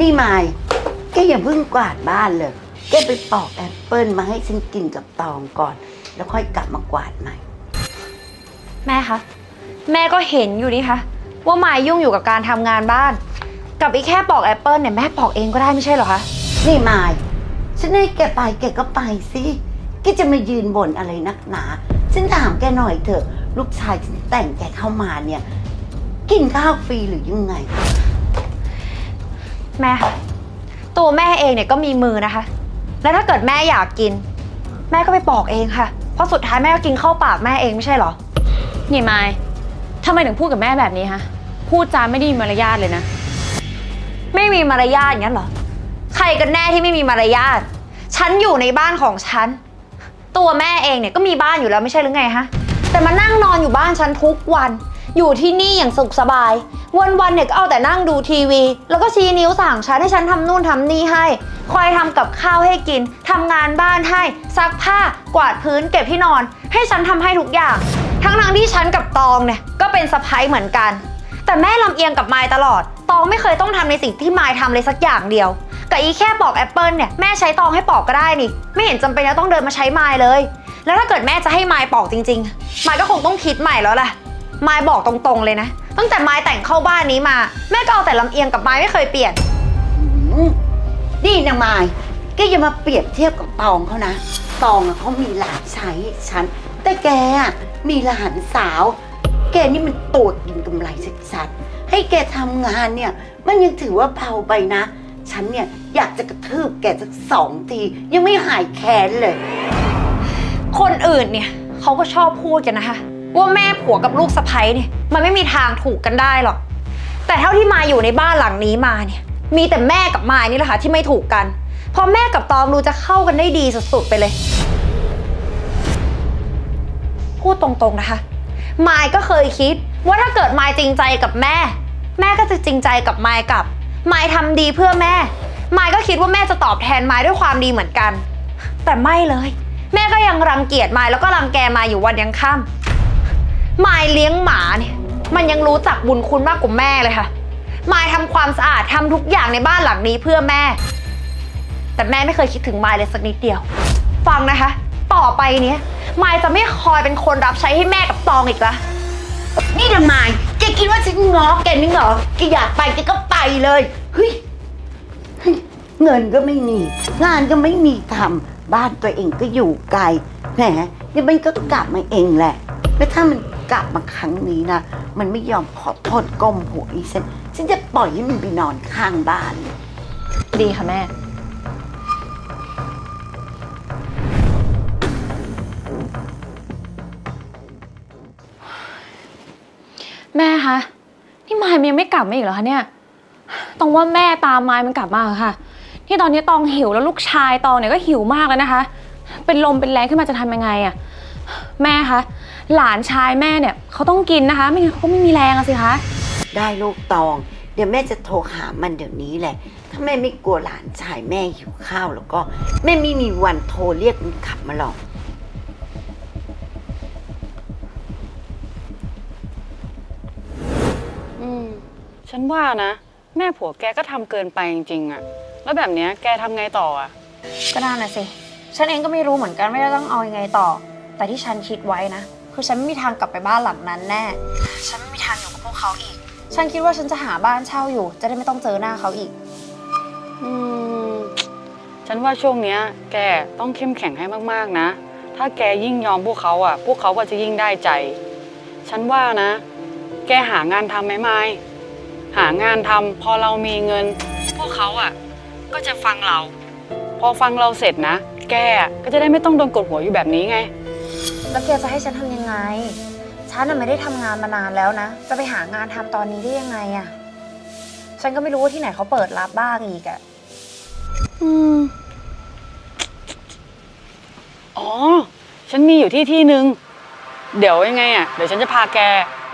นี่มายแกอย่าเพิ่งกวาดบ้านเลย แกไปปอกแอปเปิลมาให้ฉันกินกับตองก่อน แล้วค่อยกลับมากวาดใหม่ แม่คะ แม่ก็เห็นอยู่นี่คะว่ามายยุ่งอยู่กับการทำงานบ้าน กับอีกแค่ปอกแอปเปิลเนี่ยแม่ปอกเองก็ได้ไม่ใช่เหรอคะนี่มาย ฉันให้แกไปแกก็ไปสิแกจะมายืนบ่นอะไรนักหนา ฉันถามแกหน่อยเถอะ ลูกชายฉันแต่งแกเข้ามาเนี่ย กินข้าวฟรีหรือยังไง แม่คะตัวแม่เองเนี่ยก็มีมือนะคะ แล้วถ้าเกิดแม่อยากกิน แม่ก็ไปปอกเองค่ะ เพราะสุดท้ายแม่ก็กินเข้าปากแม่เองไม่ใช่เหรอ นี่ไม้ทำไมถึงพูดกับแม่แบบนี้ฮะ พูดจาไม่ได้มีมารยาทเลยนะ ไม่มีมารยาทอย่างนั้นเหรอ ใครกันแน่ที่ไม่มีมารยาท ฉันอยู่ในบ้านของฉัน ตัวแม่เองเนี่ยก็มีบ้านอยู่แล้วไม่ใช่หรือไงฮะ แต่มานั่งนอนอยู่บ้านฉันทุกวัน อยู่ที่นี่อย่างสุขสบาย วันๆเนี่ยก็เอาแต่นั่งดูทีวี แล้วก็ชี้นิ้วสั่งฉันให้ฉันทำนู่นทำนี่ให้ คอยทำกับข้าวให้กินทำงานบ้านให้ ซักผ้ากวาดพื้นเก็บที่นอน ให้ฉันทำให้ทุกอย่าง ทั้งๆที่ฉันกับตองเนี่ยก็เป็นสะพ้ายเหมือนกัน แต่แม่ลำเอียงกับไมายตลอด ตองไม่เคยต้องทำในสิ่งที่ไมายทำเลยสักอย่างเดียวกับอีแค่ปอกแอปเปิลเนี่ยแม่ใช้ตองให้ปอกก็ได้นี่ ไม่เห็นจำเป็นจะต้องเดินมาใช้ไมายเลย แล้วถ้าเกิดแม่จะให้ไมายปอกจริงๆไมายก็คงต้องคิดใหม่แล้วแหละ ไมายบอกตรงๆเลยนะ ตั้งแต่ไมายแต่งเข้าบ้านนี้มา แม่ก็เอาแต่ลำเอียงกับไมายไม่เคยเปลี่ยน อืมนี่นางไม้แกอย่ามาเปรียบเทียบกับตองเขานะ ตองอะเขามีหลานชายให้ฉัน แต่แกอะมีหลานสาว แกนี่มันตัวกินกำไรชัดๆให้แกทำงานเนี่ย มันยังถือว่าเบาไปนะ ฉันเนี่ยอยากจะกระทืบแกสักสองที ยังไม่หายแค้นเลย คนอื่นเนี่ยเขาก็ชอบพูดกันนะคะ ว่าแม่ผัวกับลูกสะใภ้เนี่ยมันไม่มีทางถูกกันได้หรอก แต่เท่าที่มาอยู่ในบ้านหลังนี้มาเนี่ย มีแต่แม่กับมายนี่แหละค่ะที่ไม่ถูกกัน เพราะแม่กับตองดูจะเข้ากันได้ดีสุดๆไปเลย พูดตรงๆนะคะ มายก็เคยคิด ว่าถ้าเกิดมายจริงใจกับแม่ แม่ก็จะจริงใจกับมายกลับ มายทำดีเพื่อแม่ มายก็คิดว่าแม่จะตอบแทนมายด้วยความดีเหมือนกัน แต่ไม่เลย แม่ก็ยังรังเกียจมายแล้วก็รังแกมายอยู่วันยังค่ำ มายเลี้ยงหมาเนี่ย มันยังรู้จักบุญคุณมากกว่าแม่เลยค่ะ มายทำความสะอาดทำทุกอย่างในบ้านหลังนี้เพื่อแม่ แต่แม่ไม่เคยคิดถึงมายเลยสักนิดเดียว ฟังนะคะ ต่อไปเนี้ยมายจะไม่คอยเป็นคนรับใช้ให้แม่กับตองอีกละ นี่นางไม้แกคิดว่าฉันง้อแกนี่เหรอแกอยากไปแกก็ไปเลยเฮ้ยเฮ้ยเงินก็ไม่มี งานก็ไม่มีทำบ้านตัวเองก็อยู่ไกลแหมเดี๋ยวมันก็กลับมาเองแหละแล้วถ้ามัน กลับมาครั้งนี้นะ มันไม่ยอมขอโทษก้มหัวอีฉันฉันจะปล่อยให้มันไปนอนข้างบ้าน ดีค่ะแม่ แม่คะนี่มายมันยังไม่กลับมาอีกเหรอคะเนี่ยตองว่าแม่ตามมายมันกลับมาเหรอค่ะที่ตอนนี้ตองหิวแล้วลูกชายตองเนี่ยก็หิวมากแล้วนะคะ เป็นลมเป็นแรงขึ้นมาจะทำยังไงอะแม่คะ หลานชายแม่เนี่ยเขาต้องกินนะคะ ไม่งั้นเขาก็ไม่มีแรงอะสิคะได้ลูกตอง เดี๋ยวแม่จะโทรหามันเดี๋ยวนี้แหละ ถ้าแม่ไม่กลัวหลานชายแม่หิวข้าวแล้วก็ แม่ไม่มีวันโทรเรียกมันขับมาหรอก อืม ฉันว่านะ แม่ผัวแกก็ทำเกินไปจริงๆอะแล้วแบบเนี้ยแกทำไงต่ออะก็น่าน่ะสิ ฉันเองก็ไม่รู้เหมือนกันว่าจะต้องเอายังไงต่อ แต่ที่ฉันคิดไว้นะ คือฉันไม่มีทางกลับไปบ้านหลังนั้นแน่ ฉันไม่มีทางอยู่กับพวกเขาอีก ฉันคิดว่าฉันจะหาบ้านเช่าอยู่ จะได้ไม่ต้องเจอหน้าเขาอีก อืมฉันว่าช่วงเนี้ย แกต้องเข้มแข็งให้มากๆนะ ถ้าแกยิ่งยอมพวกเขาอะพวกเขาก็จะยิ่งได้ใจ ฉันว่านะ แกหางานทำไหมไม้หางานทำพอเรามีเงิน พวกเขาอะก็จะฟังเรา พอฟังเราเสร็จนะ แกก็จะได้ไม่ต้องโดนกดหัวอยู่แบบนี้ไง แล้วแกจะให้ฉันทำยัง ไง ฉันน่ะไม่ได้ทำงานมานานแล้วนะ จะไปหางานทำตอนนี้ได้ยังไงอะฉันก็ไม่รู้ว่าที่ไหนเขาเปิดรับบ้างอีกอะอืม อ๋อ ฉันมีอยู่ที่ที่หนึ่ง เดี๋ยวยังไงอะ เดี๋ยวฉันจะพาแก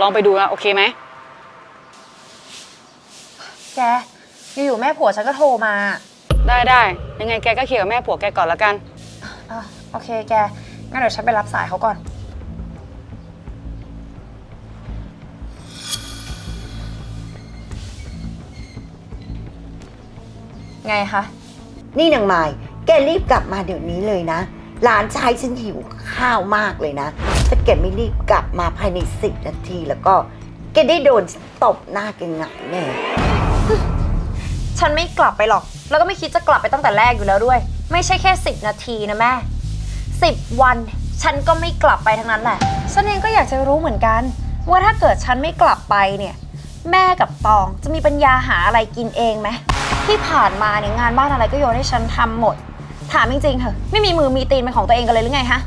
ลองไปดูนะโอเคไหม แก อยู่ๆแม่ผัวฉันก็โทรมาได้ได้ ยังไงแกก็เคลียร์กับแม่ผัวแกก่อนละกัน อะโอเคแก งั้นเดี๋ยวฉันไปรับสายเขาก่อน ไงคะ นี่นางไม้แกรีบกลับมาเดี๋ยวนี้เลยนะ หลานชายฉันหิวข้าวมากเลยนะ ถ้าแกไม่รีบกลับมาภายในสิบนาทีแล้วก็แกได้โดนฉันตบหน้าแกหงายแน่ ฉันไม่กลับไปหรอก แล้วก็ไม่คิดจะกลับไปตั้งแต่แรกอยู่แล้วด้วย ไม่ใช่แค่ 10 นาทีนะแม่ 10 วัน ฉันก็ไม่กลับไปทั้งนั้นแหละ ฉันเองก็อยากจะรู้เหมือนกัน ว่าถ้าเกิดฉันไม่กลับไปเนี่ย แม่กับตองจะมีปัญญาหาอะไรกินเองไหม ที่ผ่านมาเนี่ยงานบ้านอะไรก็โยนให้ฉันทำหมด ถามจริงๆเถอะไม่มีมือมีตีนเป็นของตัวเองกันเลยหรือไงฮะ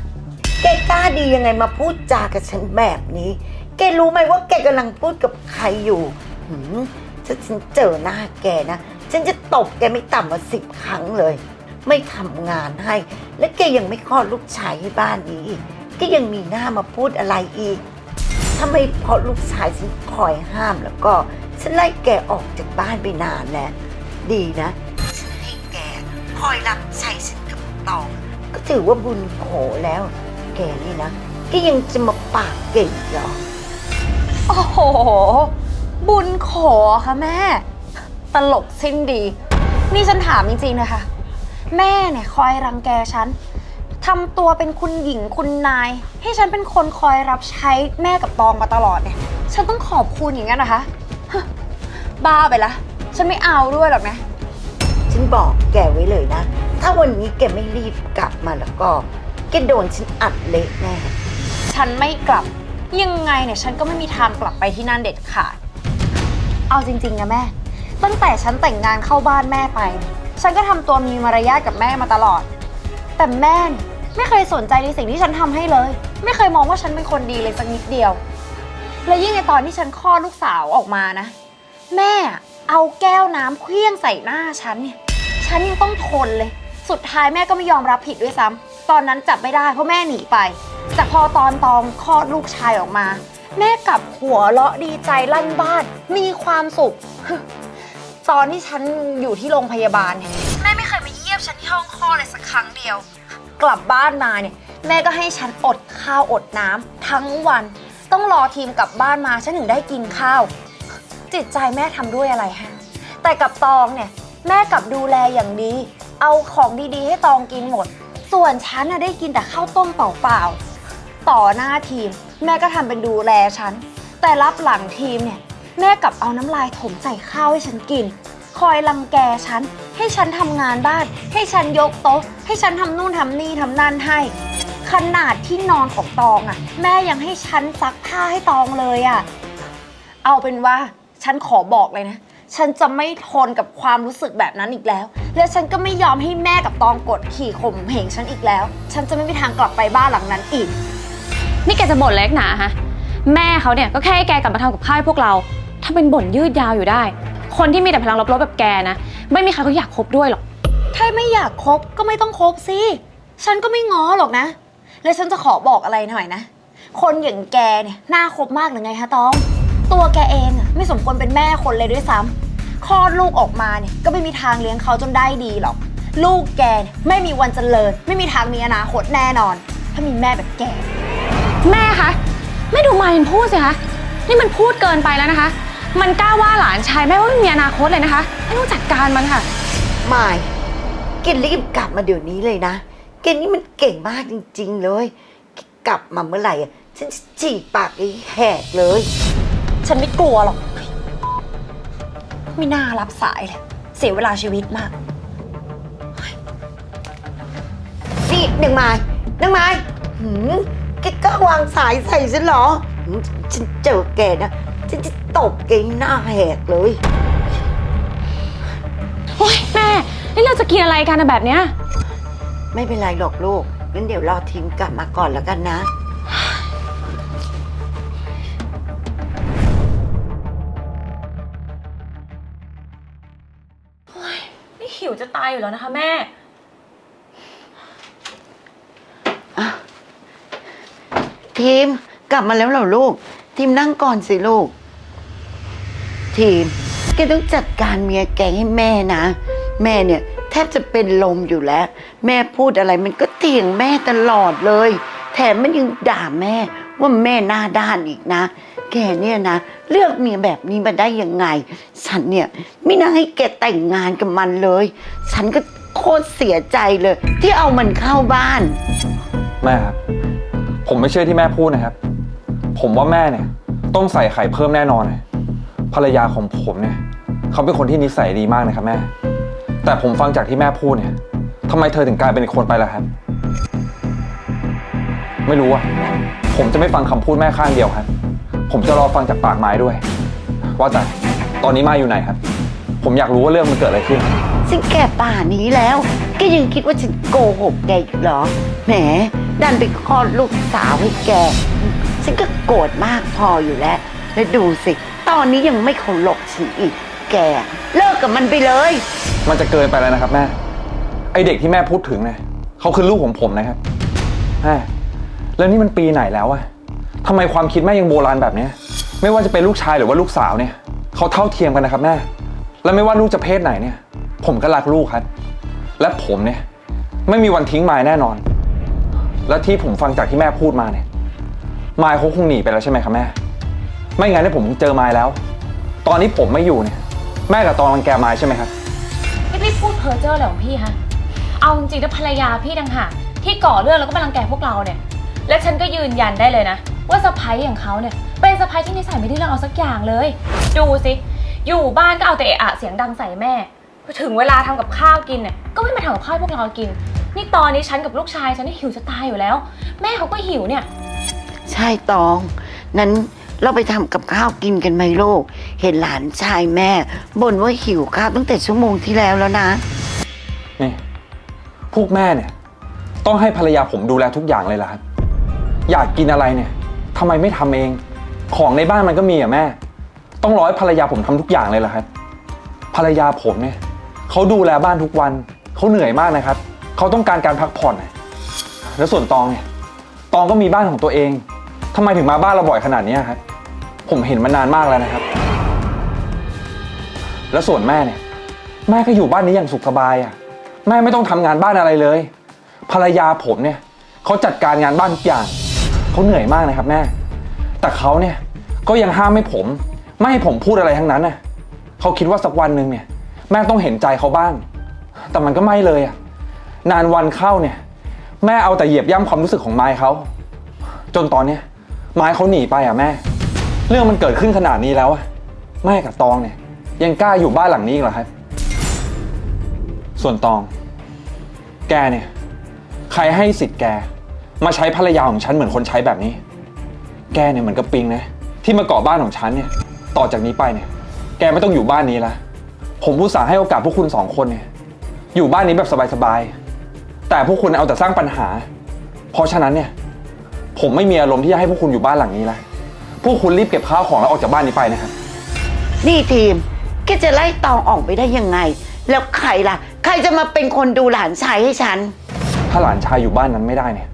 แกกล้าดียังไงมาพูดจากับฉันแบบนี้ แกรู้ไหมว่าแกกำลังพูดกับใครอยู่หืมถ้าฉันเจอหน้าแกนะ ฉันจะตบแกไม่ต่ำกว่าสิบครั้งเลย ไม่ทำงานให้ และแกยังไม่คลอดลูกชายให้บ้านนี้อีกแกยังมีหน้ามาพูดอะไรอีกถ้าไม่เพราะลูกชายฉันคอยห้ามแล้วก็ ฉันไล่แกออกจากบ้านไปนานแล้ว ดีนะ ฉันให้แกคอยรับใช้ฉันกับตอง ก็ถือว่าบุญโขแล้ว แกนี่นะ ก็ยังจะมาปากเก่งเหรอ โอ้โห บุญขอค่ะแม่ ตลกสิ้นดี นี่ฉันถามจริงๆนะคะ แม่เนี่ยคอยรังแกฉันทำตัวเป็นคุณหญิงคุณนาย ให้ฉันเป็นคนคอยรับใช้แม่กับตองมาตลอดเนี่ย ฉันต้องขอบคุณอย่างนั้นนะคะฮะบ้าไปละ ฉันไม่เอาด้วยหรอกนะ ฉันบอกแกไว้เลยนะ ถ้าวันนี้แกไม่รีบกลับมาแล้วก็แกโดนฉันอัดเละแน่ ฉันไม่กลับ ยังไงเนี่ยฉันก็ไม่มีทางกลับไปที่นั่นเด็ดขาด เอาจริงๆนะแม่ ตั้งแต่ฉันแต่งงานเข้าบ้านแม่ไป ฉันก็ทำตัวมีมารยาทกับแม่มาตลอด แต่แม่เนี่ยไม่เคยสนใจในสิ่งที่ฉันทำให้เลย ไม่เคยมองว่าฉันเป็นคนดีเลยสักนิดเดียว และยิ่งในตอนที่ฉันคลอดลูกสาวออกมานะ แม่ เอาแก้วน้ำเคลี้ยงใส่หน้าฉันเนี่ย ฉันยังต้องทนเลย สุดท้ายแม่ก็ไม่ยอมรับผิดด้วยซ้ำ ตอนนั้นจับไม่ได้เพราะแม่หนีไป แต่พอตอนตองคลอดลูกชายออกมา แม่กลับหัวเราะดีใจลั่นบ้าน มีความสุข ตอนที่ฉันอยู่ที่โรงพยาบาลเนี่ยแม่ไม่เคยมาเยี่ยมฉันที่ห้องคลอดเลยสักครั้งเดียว กลับบ้านมาเนี่ยแม่ก็ให้ฉันอดข้าวอดน้ำทั้งวัน ต้องรอทีมกลับบ้านมาฉันถึงได้กินข้าว จิตใจแม่ทำด้วยอะไรฮะ แต่กับตองเนี่ย แม่กลับดูแลอย่างดี เอาของดีๆ ให้ตองกินหมด ส่วนฉันน่ะได้กินแต่ข้าวต้มเปล่าๆ ต่อหน้าทีม แม่ก็ทำเป็นดูแลฉัน แต่รับหลังทีมเนี่ย แม่กลับเอาน้ำลายถมใส่ข้าวให้ฉันกิน คอยรังแกฉัน ให้ฉันทำงานบ้าน ให้ฉันยกโต๊ะ ให้ฉันทำนู่นทำนี่ทำนั่นให้ ขนาดที่นอนของตองอะ่ะ แม่ยังให้ฉันซักผ้าให้ตองเลยอะ่ะ เอาเป็นว่า ฉันขอบอกเลยนะ ฉันจะไม่ทนกับความรู้สึกแบบนั้นอีกแล้ว และฉันก็ไม่ยอมให้แม่กับตองกดขี่ข่มเหงฉันอีกแล้ว ฉันจะไม่มีทางกลับไปบ้านหลังนั้นอีก นี่แกจะบ่นเล็กหนาฮะ แม่เขาเนี่ยก็แค่ให้แกกลับมาทำกับข้าวให้พวกเรา ถ้าเป็นบ่นยืดยาวอยู่ได้ คนที่มีแต่พลังลบๆแบบแกนะ ไม่มีใครเขาอยากคบด้วยหรอก ถ้าไม่อยากคบก็ไม่ต้องคบสิ ฉันก็ไม่ง้อหรอกนะ และฉันจะขอบอกอะไรหน่อยนะ คนอย่างแกเนี่ยน่าคบมากหรือไงฮะตอง ตัวแกเองอะ ไม่สมควรเป็นแม่คนเลยด้วยซ้ำคลอดลูกออกมาเนี่ยก็ไม่มีทางเลี้ยงเขาจนได้ดีหรอก ลูกแกเนี่ยไม่มีวันเจริญ ไม่มีทางมีอนาคตแน่นอน ถ้ามีแม่แบบแก แม่คะแม่ดูมายมันพูดสิคะนี่มันพูดเกินไปแล้วนะคะ มันกล้าว่าหลานชายแม่ว่าไม่มีอนาคตเลยนะคะไม่ต้องจัดการมันค่ะ ไม่แกรีบกลับมาเดี๋ยวนี้เลยนะแกนี่มันเก่งมากจริง ๆ เลยแกกลับมาเมื่อไหร่อะฉันจะจีบปากไอ้แหกเลย ฉันไม่กลัวหรอก ไม่น่ารับสายเลย เสียเวลาชีวิตมาก นี่นางไม้นางไม้หืมแกก็วางสายใส่ฉันเหรอหืมฉันเจอแกนะ ฉันจะตบแกให้หน้าแหกเลย โอ๊ยแม่นี่เราจะกินอะไรกันนะแบบเนี้ย ไม่เป็นไรหรอกลูกงั้นเดี๋ยวรอทีมกลับมาก่อนแล้วกันนะ อยู่แล้วนะคะแม่ทีมกลับมาแล้วเหรอลูก ทีมนั่งก่อนสิลูก ทีมแกต้องจัดการเมียแกให้แม่นะ แม่เนี่ย แทบจะเป็นลมอยู่แล้ว แม่พูดอะไรมันก็เถียงแม่ตลอดเลย แถมมันยังด่าแม่ว่าแม่หน้าด้านอีกนะ แกเนี่ยนะเลือกเมียแบบนี้มาได้ยังไง ฉันเนี่ยไม่น่าให้แกแต่งงานกับมันเลย ฉันก็โคตรเสียใจเลย ที่เอามันเข้าบ้าน แม่ครับ ผมไม่เชื่อที่แม่พูดนะครับ ผมว่าแม่เนี่ย ต้องใส่ไข่เพิ่มแน่นอนเลยภรรยาของผมเนี่ย เขาเป็นคนที่นิสัยดีมากนะครับแม่ แต่ผมฟังจากที่แม่พูดเนี่ยทำไมเธอถึงกลายเป็นคนไปล่ะครับ ไม่รู้อะผมจะไม่ฟังคำพูดแม่ข้างเดียวครับ ผมจะรอฟังจากปากไม้ด้วย ว่าแต่ตอนนี้มาอยู่ไหนครับ ผมอยากรู้ว่าเรื่องมันเกิดอะไรขึ้น ฉันแก่ป่านี้แล้ว แกยังคิดว่าฉันโกหกแกอีกเหรอ แหม ดันไปคลอดลูกสาวให้แก ฉันก็โกรธมากพออยู่แล้ว แล้วดูสิ ตอนนี้ยังไม่เคารพฉันอีก แก เลิกกับมันไปเลย มันจะเกินไปแล้วนะครับแม่ ไอเด็กที่แม่พูดถึงเนี่ยเขาคือลูกของผมนะครับแม่แล้วนี่มันปีไหนแล้วอะ ทำไมความคิดแม่ยังโบราณแบบเนี้ยไม่ว่าจะเป็นลูกชายหรือว่าลูกสาวเนี่ยเขาเท่าเทียมกันนะครับแม่ และไม่ว่าลูกจะเพศไหนเนี่ย ผมก็รักลูกครับ และผมเนี่ย ไม่มีวันทิ้งมายแน่นอน และที่ผมฟังจากที่แม่พูดมาเนี่ยมายเขาคงหนีไปแล้วใช่ไหมครับแม่ ไม่งั้นเนี่ยผมเจอมายแล้ว ตอนนี้ผมไม่อยู่เนี่ย แม่กับตองรังแกมายใช่ไหมครับพี่พี่พูดเพ้อเจ้ออะไรของพี่ฮะ เอาจริงๆถ้าภรรยาพี่ดังหากที่ก่อเรื่องแล้วก็มารังแกพวกเราเนี่ย และฉันก็ยืนยันได้เลยนะ ว่าสะพ้ยอย่างเขาเนี่ยเป็นสะพ้ยที่นิสัยไม่ได้เรื่องเอาสักอย่างเลย ดูสิอยู่บ้านก็เอาแต่เอะอะเสียงดังใส่แม่พอถึงเวลาทำกับข้าวกินเนี่ยก็ไม่มาทำกับข้าวให้พวกเรากิน นี่ตอนนี้ฉันกับลูกชายฉันนี่หิวจะตายอยู่แล้ว แม่เขาก็หิวเนี่ย ใช่ตอง นั้นเราไปทำกับข้าวกินกันไหมลูก เห็นหลานชายแม่บ่นว่าหิวข้าวตั้งแต่ชั่วโมงที่แล้วแล้วนะ นี่พวกแม่เนี่ย ต้องให้ภรรยาผมดูแลทุกอย่างเลยล่ะครับอยากกินอะไรเนี่ย ทำไมไม่ทำเอง ของในบ้านมันก็มีอะแม่ ต้องรอให้ภรรยาผมทำทุกอย่างเลยล่ะครับ ภรรยาผมเนี่ยเขาดูแลบ้านทุกวันเขาเหนื่อยมากนะครับเขาต้องการการพักผ่อนนะแล้วส่วนตองเนี่ยตองก็มีบ้านของตัวเองทำไมถึงมาบ้านเราบ่อยขนาดเนี้ยครับผมเห็นมานานมากแล้วนะครับ แล้วส่วนแม่เนี่ย แม่ก็อยู่บ้านนี้อย่างสุขสบายอะ แม่ไม่ต้องทำงานบ้านอะไรเลย ภรรยาผมเนี่ยเขาจัดการงานบ้านทุกอย่าง เขาเหนื่อยมากนะครับแม่ แต่เขาเนี่ยก็ยังห้ามไม่ผม ไม่ให้ผมพูดอะไรทั้งนั้นน่ะเขาคิดว่าสักวันหนึ่งเนี่ย แม่ต้องเห็นใจเขาบ้าง แต่มันก็ไม่เลยอะนานวันเข้าเนี่ย แม่เอาแต่เหยียบย่ำความรู้สึกของไม้เขา จนตอนเนี้ยไม้เขาหนีไปอะแม่ เรื่องมันเกิดขึ้นขนาดนี้แล้วอะแม่กับตองเนี่ย ยังกล้าอยู่บ้านหลังนี้อีกเหรอครับ ส่วนตอง แกเนี่ย ใครให้สิทธิ์แก มาใช้ภรรยาของฉันเหมือนคนใช้แบบนี้ แกเนี่ยเหมือนกับปิงนะที่มาเกาะบ้านของฉันเนี่ย ต่อจากนี้ไปเนี่ย แกไม่ต้องอยู่บ้านนี้ละผมผู้สาห์ให้โอกาสพวกคุณสองคนเนี่ย อยู่บ้านนี้แบบสบายๆแต่พวกคุณเอาแต่สร้างปัญหา เพราะฉะนั้นเนี่ย ผมไม่มีอารมณ์ที่จะให้พวกคุณอยู่บ้านหลังนี้ละพวกคุณรีบเก็บข้าวของแล้วออกจากบ้านนี้ไปนะครับ นี่ทีมแกจะไล่ตองออกไปได้ยังไง แล้วใครล่ะ ใครจะมาเป็นคนดูหลานชายให้ฉัน ถ้าหลานชายอยู่บ้านนั้นไม่ได้เนี่ย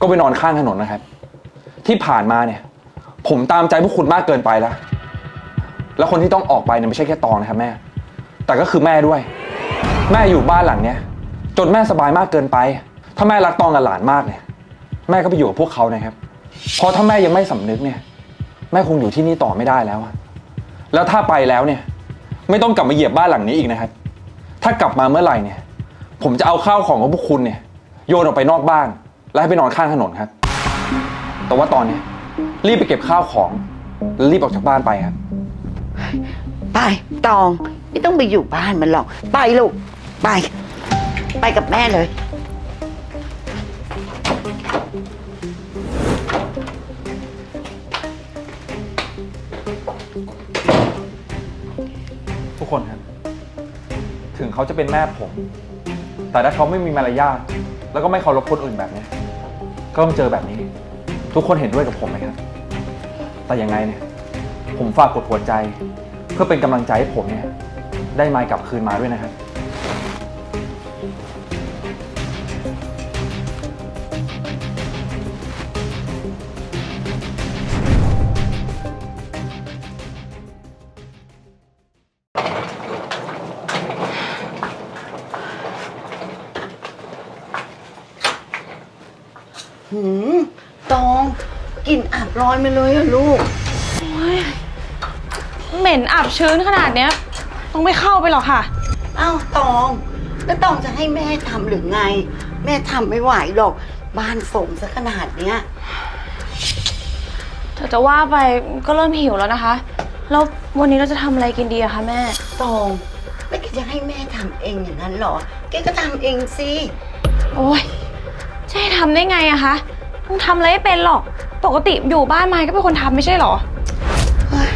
ก็ไปนอนข้างถนนนะครับ ที่ผ่านมาเนี่ย ผมตามใจพวกคุณมากเกินไปแล้ว แล้วคนที่ต้องออกไปเนี่ยไม่ใช่แค่ตองนะครับแม่ แต่ก็คือแม่ด้วย แม่อยู่บ้านหลังเนี้ยจนแม่สบายมากเกินไป ถ้าแม่รักตองกับหลานมากเนี่ย แม่ก็ไปอยู่กับพวกเขานะครับ เพราะถ้าแม่ยังไม่สำนึกเนี่ย แม่คงอยู่ที่นี่ต่อไม่ได้แล้วอะแล้วถ้าไปแล้วเนี่ย ไม่ต้องกลับมาเหยียบบ้านหลังนี้อีกนะครับ ถ้ากลับมาเมื่อไหร่เนี่ย ผมจะเอาข้าวของของพวกคุณเนี่ย โยนออกไปนอกบ้าน แล้วให้ไปนอนข้างถนนครับ แต่ว่าตอนเนี้ยรีบไปเก็บข้าวของแล้วรีบออกจากบ้านไปครับ ไปตอง ไม่ต้องไปอยู่บ้านมันหรอก ไปลูก ไป ไปกับแม่เลย ทุกคนครับ ถึงเขาจะเป็นแม่ผม แต่ถ้าเขาไม่มีมารยาทแล้วก็ไม่เคารพคนอื่นแบบเนี้ย ก็ต้องเจอแบบนี้ ทุกคนเห็นด้วยกับผมไหมครับ แต่ยังไงเนี่ย ผมฝากกดหัวใจ เพื่อเป็นกำลังใจให้ผมเนี่ย ได้ไมค์กลับคืนมาด้วยนะครับ ลินอับลอยมาเลยอะลูก เหม็นอับชื้นขนาดเนี้ย ต้องไม่เข้าไปหรอกค่ะ เอ้าตองแล้วตองจะให้แม่ทำหรือไง แม่ทำไม่ไหวหรอก บ้านส่งซะขนาดเนี้ยแต่จะว่าไปก็เริ่มหิวแล้วนะคะ แล้ววันนี้เราจะทำอะไรกินดีอะคะแม่ ตองแล้วแกจะให้แม่ทำเองอย่างนั้นเหรอ แกก็ทำเองสิ โอ้ยจะให้ทำได้ไงอะคะ ต้องทำอะไรไม่เป็นหรอก ปกติอยู่บ้านไม้ก็เป็นคนทำไม่ใช่หรอ เฮ้ย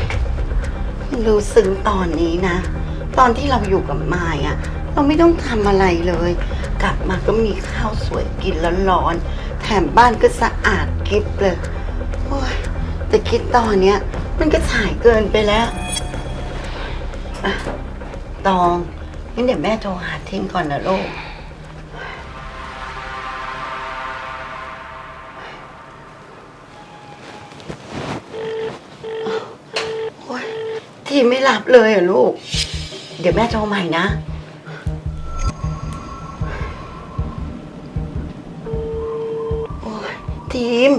รู้ซึ้งตอนนี้นะ ตอนที่เราอยู่กับมายอะเราไม่ต้องทำอะไรเลย กลับมาก็มีข้าวสวยกินร้อนๆแถมบ้านก็สะอาดกริบเลยโอ้ยแต่คิดตอนเนี้ย มันก็สายเกินไปแล้วอะตองงั้นเดี๋ยวแม่โทรหาทิมก่อนนะลูก ทีไม่หลับเลยอะลูก เดี๋ยวแม่โทรใหม่นะ โอ๊ยทีม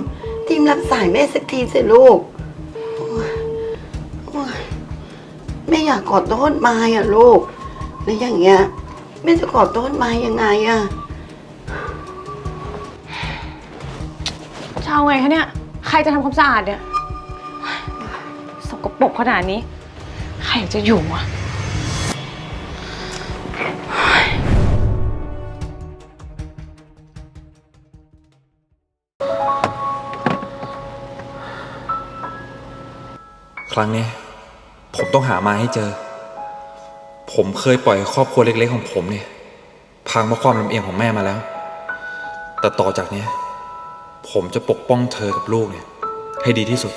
ทีมรับสายแม่สักทีสิลูก โอ๊ยโอ๊ยแม่อยากขอโทษมายอะลูก แล้วอย่างเงี้ยแม่จะขอโทษมายยังไงอะจะเอาไงคะเนี่ย ใครจะทำความสะอาดเนี่ย สกปรกขนาดนี้ รจะอยู่อะครั้งนี้ผมต้องหามาให้เจอ ผมเคยปล่อยครอบครัวเล็กๆของผมเนี่ย พังเพราะความลำเอียงของแม่มาแล้ว แต่ต่อจากนี้ ผมจะปกป้องเธอกับลูกเนี่ย ให้ดีที่สุด